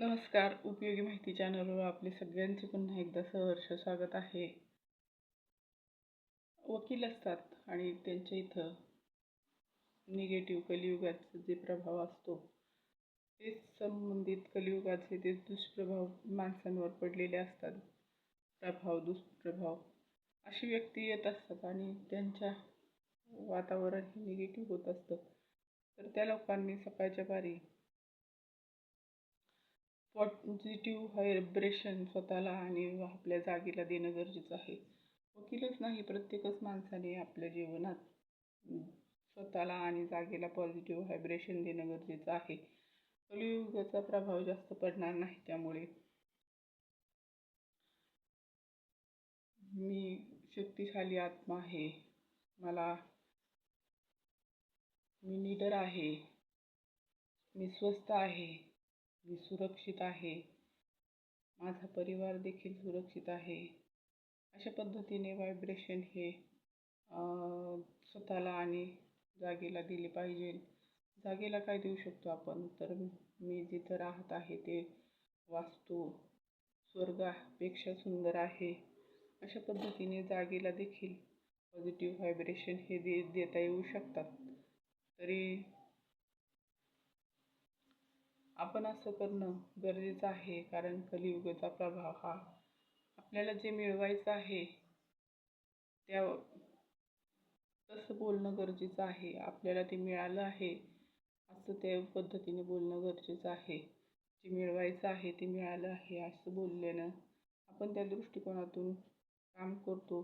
नमस्कार. उपयोगी माहिती चॅनलवर आपले सगळ्यांचे पुन्हा एकदा सहर्ष स्वागत आहे. वकील असतात आणि त्यांच्या इथं निगेटिव्ह कलियुगाचा जे प्रभाव असतो तेच संबंधित कलियुगाचे ते दुष्प्रभाव माणसांवर पडलेले असतात. प्रभाव दुष्प्रभाव अशी व्यक्ती येत असतात आणि त्यांच्या वातावरण हे निगेटिव्ह होत असतं. तर त्या लोकांनी सकाळच्या पारी पॉझिटिव्ह व्हायब्रेशन स्वतःला आणि आपल्या जागेला देणं गरजेचं आहे? वकीलच नाही प्रत्येकच माणसाने आपल्या जीवनात स्वतःला आणि जागेला पॉझिटिव्ह व्हायब्रेशन देणं गरजेचं आहे. कलियुगाचा प्रभाव जास्त पडणार नाही त्यामुळे मी शक्तिशाली आत्मा आहे. मला मी निडर आहे. मी स्वस्थ आहे. मी सुरक्षित आहे. माझा परिवार देखील सुरक्षित आहे. अशा पद्धतीने व्हायब्रेशन हे स्वतःला आणि जागेला दिले पाहिजे. जागेला काय देऊ शकतो आपण? तर मी जिथं राहत आहे ते वास्तू स्वर्गापेक्षा सुंदर आहे. अशा पद्धतीने जागेला देखील पॉझिटिव्ह व्हायब्रेशन हे दे देता येऊ शकतात. तरी आपण असं करणं गरजेचं आहे कारण कलियुगाचा प्रभाव हा आपल्याला जे मिळवायचं आहे त्या तसं बोलणं गरजेचं आहे. आपल्याला ते मिळालं आहे असं त्या पद्धतीने बोलणं गरजेचं आहे. जे मिळवायचं आहे ते मिळालं आहे असं बोलल्यानं आपण त्या दृष्टिकोनातून काम करतो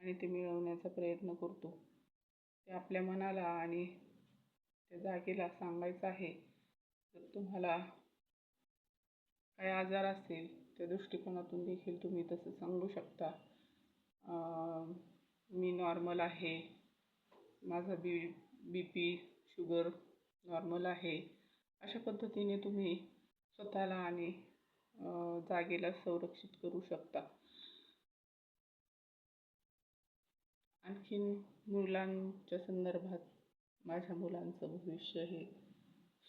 आणि ते मिळवण्याचा प्रयत्न करतो. ते आपल्या मनाला आणि त्या जागेला सांगायचं आहे. जर तुम्हाला काय आजार असेल त्या दृष्टिकोनातून देखील तुम्ही तसं सांगू शकता. मी नॉर्मल आहे. माझा B B P sugar normal आहे. अशा पद्धतीने तुम्ही स्वतःला आणि जागेला संरक्षित करू शकता. आणखीन मुलांच्या संदर्भात माझ्या मुलांचं भविष्य हे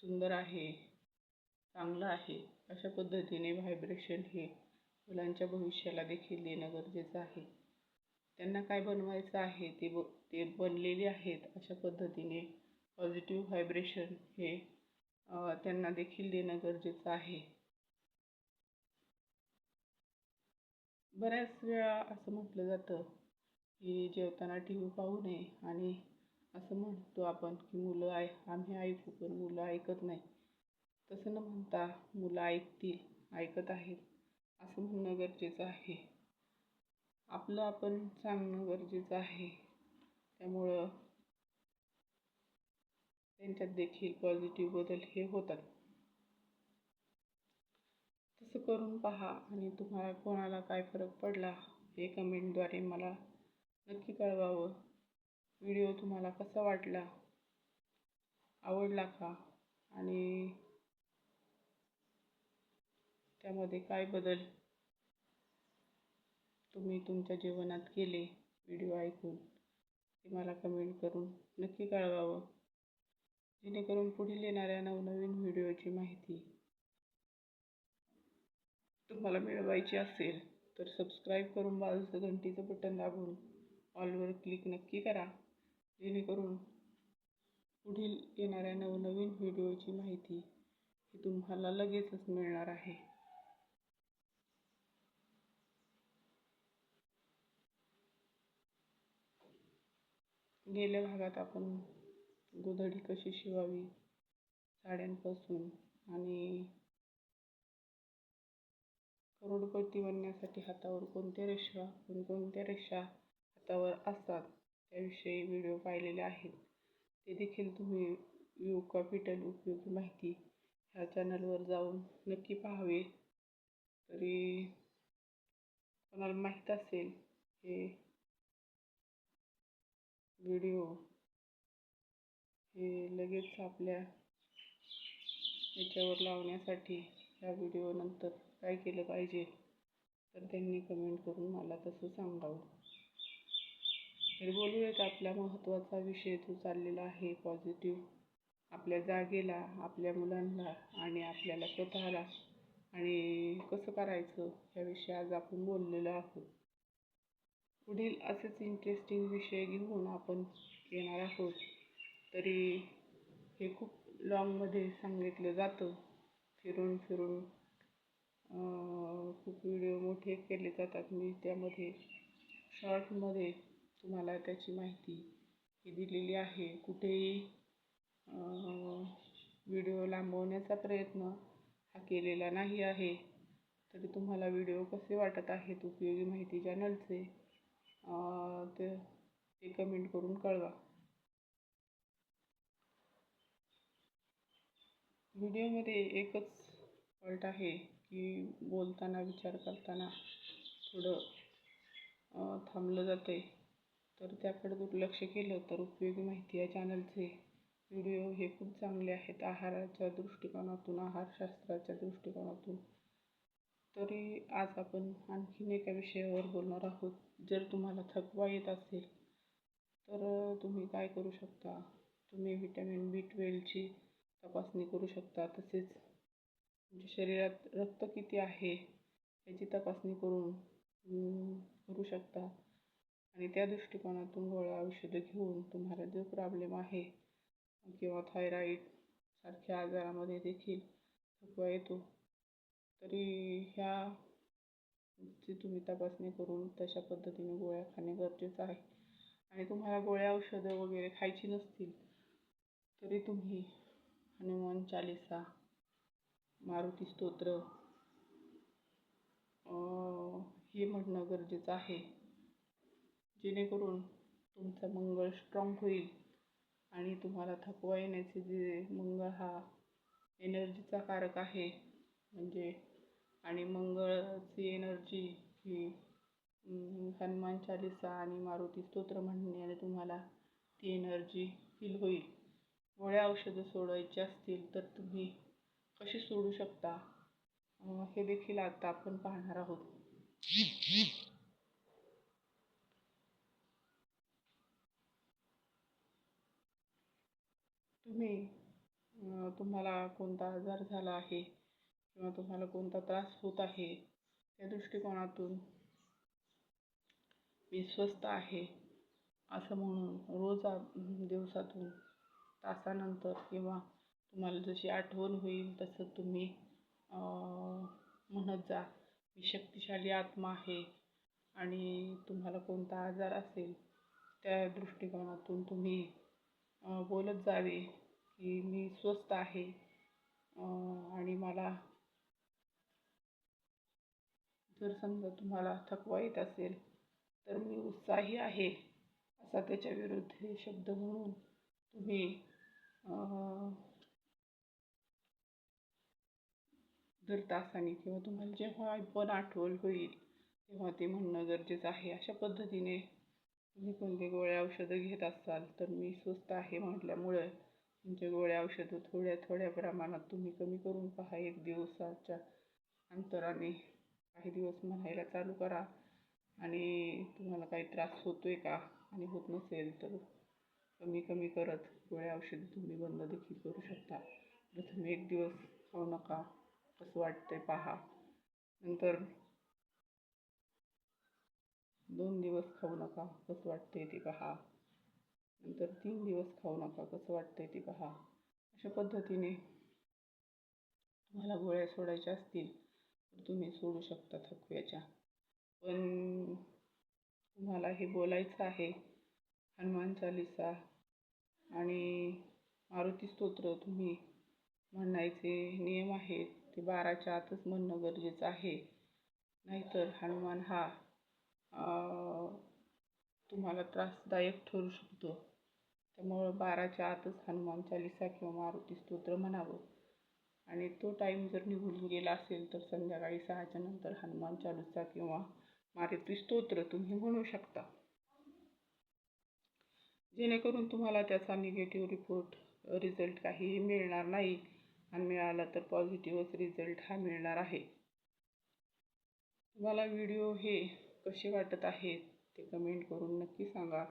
सुंदर आहे चांगलं आहे अशा पद्धतीने व्हायब्रेशन हे मुलांच्या भविष्याला देखील देणं गरजेचं आहे. त्यांना काय बनवायचं आहे ते ब ते बनलेले आहेत अशा पद्धतीने पॉझिटिव्ह व्हायब्रेशन हे त्यांना देखील देणं गरजेचं आहे. बऱ्याच वेळा असं म्हटलं जातं की जेवताना टी व्ही पाहू नये आणि असं म्हणतो आपण की मुलं आय आम्ही ऐकू पण मुलं ऐकत नाही. तसं न म्हणता मुलं ऐकतील ऐकत आहेत. असं म्हणणं गरजेचं आहे. आपलं आपण सांगणं गरजेचं आहे. त्यामुळं त्यांच्यात देखील पॉझिटिव्ह बदल हे होतात. तसं करून पहा आणि तुम्हाला कोणाला काय फरक पडला हे कमेंटद्वारे मला नक्की कळवावं. व्हिडिओ तुम्हाला कसा वाटला? आवडला का? आणि त्यामध्ये काय बदल तुम्ही तुमच्या जीवनात केले व्हिडिओ ऐकून? ते मला कमेंट करून नक्की कळवावं. जेणेकरून पुढील येणाऱ्या नवनवीन व्हिडिओची माहिती तुम्हाला मिळवायची असेल तर सबस्क्राईब करून बाजूचं घंटीचं बटन दाबून ऑलवर क्लिक नक्की करा. जेणेकरून पुढील येणाऱ्या नवनवीन व्हिडिओची माहिती ही तुम्हाला लगेचच मिळणार आहे. गेल्या भागात आपण गोधडी कशी शिवावी साड्यांपासून आणि करोडपती बनण्यासाठी हातावर कोणत्या रेषा कोणकोणत्या रेषा हातावर असतात? त्याविषयी व्हिडिओ पाहिलेले आहेत. ते देखील तुम्ही यू कॅपिटल उपयोगी माहिती ह्या चॅनलवर जाऊन नक्की पाहावे. तरी कोणाला माहीत असेल हे व्हिडिओ हे लगेच आपल्या याच्यावर लावण्यासाठी ह्या व्हिडिओनंतर काय केलं पाहिजे तर त्यांनी कमेंट करून मला तसं सांगावं. तर बोलूयात आपला महत्त्वाचा विषय जो चाललेला आहे पॉझिटिव्ह आपल्या जागेला आपल्या मुलांना आणि आपल्याला स्वतःला. आणि कसं करायचं याविषयी आज आपण बोललेलो आहोत. पुढील असेच इंटरेस्टिंग विषय घेऊन आपण येणार आहोत. तरी हे खूप लॉंगमध्ये सांगितलं जातं. फिरून फिरून खूप व्हिडिओ मोठे केले जातात. मी त्यामध्ये शॉर्टमध्ये तुम्हाला त्याची माहिती ही दिलेली आहे. कुठेही व्हिडिओ लांबवण्याचा प्रयत्न हा केलेला नाही आहे. तरी तुम्हाला व्हिडिओ कसे वाटत आहेत उपयोगी माहिती चॅनलचे ते ते कमेंट करून कळवा. व्हिडिओमध्ये एकच फॉल्ट आहे की बोलताना विचार करताना थोडं थांबलं थांबलं जाते तर त्याकडे दुर्लक्ष केलं तर उपयोगी माहिती या चॅनलचे व्हिडिओ हे खूप चांगले आहेत. आहाराच्या दृष्टिकोनातून आहारशास्त्राच्या दृष्टिकोनातून. तरी आज आपण आणखीन एका विषयावर बोलणार आहोत. जर तुम्हाला थकवा येत असेल तर तुम्ही काय करू शकता? तुम्ही व्हिटॅमिन बी ट्वेल्वची तपासणी करू शकता. तसेच तुमच्या शरीरात रक्त किती आहे याची तपासणी करून करू शकता. आणि त्या दृष्टिकोनातून गोळ्या औषधं घेऊन तुम्हाला जो प्रॉब्लेम आहे किंवा थायरॉईड सारख्या आजारामध्ये देखील थकवा येतो तरी ह्या ची तुम्ही तपासणी करून तशा पद्धतीने गोळ्या खाणे गरजेचं आहे. आणि तुम्हाला गोळ्या औषधं वगैरे खायची नसतील तरी तुम्ही हनुमान चालिसा मारुती स्तोत्र हे म्हणणं गरजेचं आहे. जेणेकरून तुमचा मंगळ स्ट्रॉंग होईल आणि तुम्हाला थकवा येण्याचे जे मंगळ हा एनर्जीचा कारक आहे म्हणजे आणि मंगळाची एनर्जी ही हनुमान चालिसा आणि मारुती स्तोत्र म्हणण्याने तुम्हाला ती एनर्जी फील होईल. गोळ्या औषधं सोडायची असतील तर तुम्ही कशी सोडू शकता? हे देखील आता आपण पाहणार आहोत. तुम्ही तुम्हाला कोणता आजार झाला आहे किंवा तुम्हाला कोणता त्रास होत आहे त्या दृष्टिकोनातून मी स्वस्त आहे असं म्हणून रोज दिवसातून तासानंतर किंवा तुम्हाला जशी आठवण होईल तसं तुम्ही म्हणत जा. मी शक्तिशाली आत्मा आहे आणि तुम्हाला कोणता आजार असेल त्या दृष्टिकोनातून तुम्ही बोलत जावे. की मी स्वस्त आहे. आणि मला जर समजा तुम्हाला थकवा येत असेल तर मी उत्साही आहे असा त्याच्या विरुद्ध शब्द म्हणून तुम्ही दर तासाने किंवा तुम्हाला जेव्हा पण आठवण होईल तेव्हा ते म्हणणं गरजेचं आहे. अशा पद्धतीने तुम्ही कोणते गोळ्या औषधं घेत असाल तर मी स्वस्त आहे म्हटल्यामुळं तुमच्या गोळ्या औषधं थोड्या थोड्या प्रमाणात तुम्ही कमी करून पहा. एक दिवसाच्या अंतराने काही दिवस म्हणायला चालू करा. आणि तुम्हाला काही त्रास होतो आहे का? आणि होत नसेल तर कमी कमी करत गोळ्या औषधं तुम्ही बंद देखील करू शकता. प्रथम एक दिवस खाऊ नका कसं वाटतंय पहा. नंतर दोन दिवस खाऊ नका कसं वाटतंय ते पहा. नंतर तीन दिवस खाऊ नका कसं वाटतंय ते पहा. अशा पद्धतीने तुम्हाला गोळ्या सोडायच्या असतील तर तुम्ही सोडू शकता थकव्याच्या. पण तुम्हाला हे बोलायचं आहे हनुमान चालिसा आणि मारुती स्तोत्र तुम्ही म्हणायचे नियम आहेत ते बाराच्या आतच म्हणणं गरजेचं आहे. नाहीतर हनुमान हा तुम्हाला त्रासदायक ठरू शकतो. त्यामुळं बाराच्या आतच हनुमान चालिसा किंवा मारुती स्तोत्र म्हणावं. आणि तो टाईम जर निघून गेला असेल तर संध्याकाळी सहाच्या नंतर हनुमान चालिसा किंवा मारुती स्तोत्र तुम्ही म्हणू शकता. जेणेकरून तुम्हाला त्याचा निगेटिव्ह रिपोर्ट रिझल्ट काहीही मिळणार नाही आणि मिळाला तर पॉझिटिव्हच रिझल्ट हा मिळणार आहे. तुम्हाला व्हिडिओ हे कसे वाटत आहेत ते कमेंट करून नक्की सांगा.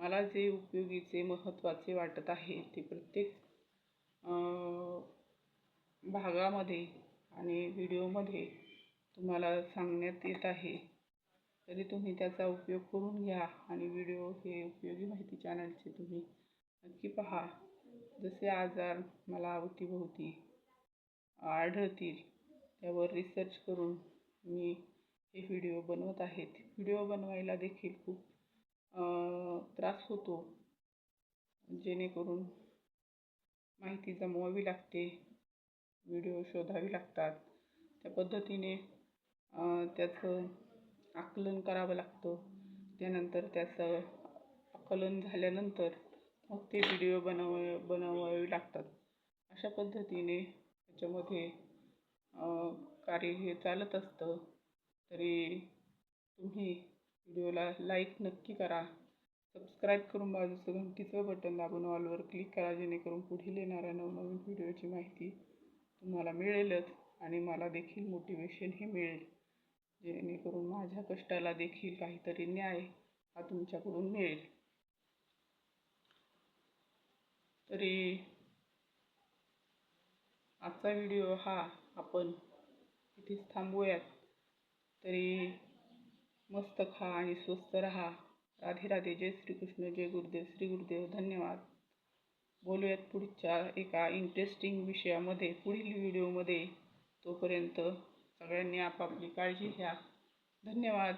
मला जे उपयोगीचे महत्त्वाचे वाटत आहे ते प्रत्येक भागामध्ये आणि व्हिडिओमध्ये तुम्हाला सांगण्यात येत आहे. तरी तुम्ही त्याचा उपयोग करून घ्या आणि व्हिडिओ हे उपयोगी माहिती चॅनलचे तुम्ही नक्की पहा. जसे आजार मला अवतीभोवती आढळतील त्यावर रिसर्च करून मी हे व्हिडिओ बनवत आहेत. व्हिडिओ बनवायला देखील खूप त्रास होतो. जेणेकरून माहिती जमवावी लागते. व्हिडिओ शोधावी लागतात. त्या पद्धतीने त्याचं आकलन करावं लागतं. त्यानंतर त्याचं आकलन झाल्यानंतर मग ते व्हिडिओ बनव बनवावे लागतात. अशा पद्धतीने त्याच्यामध्ये कार्य हे चालत असतं. तरी तुम्ही व्हिडिओला लाईक नक्की करा. सबस्क्राईब करून बाजूचं घंटीचं बटन दाबून ऑलवर क्लिक करा जेणेकरून पुढील येणाऱ्या नवनवीन व्हिडिओची माहिती तुम्हाला मिळेलच आणि मला देखील मोटिवेशन हे मिळेल. जेणेकरून माझ्या कष्टाला देखील काहीतरी न्याय हा तुमच्याकडून मिळेल. तरी आजचा व्हिडिओ हा आपण इथेच थांबूयात. तरी मस्त खा आणि स्वस्त राहा. राधे राधे. जय श्रीकृष्ण. जय गुरुदेव. श्री गुरुदेव धन्यवाद. बोलूयात पुढच्या एका इंटरेस्टिंग विषयामध्ये. पुढील व्हिडिओमध्ये तोपर्यंत सगळ्यांनी आपापली काळजी घ्या. धन्यवाद.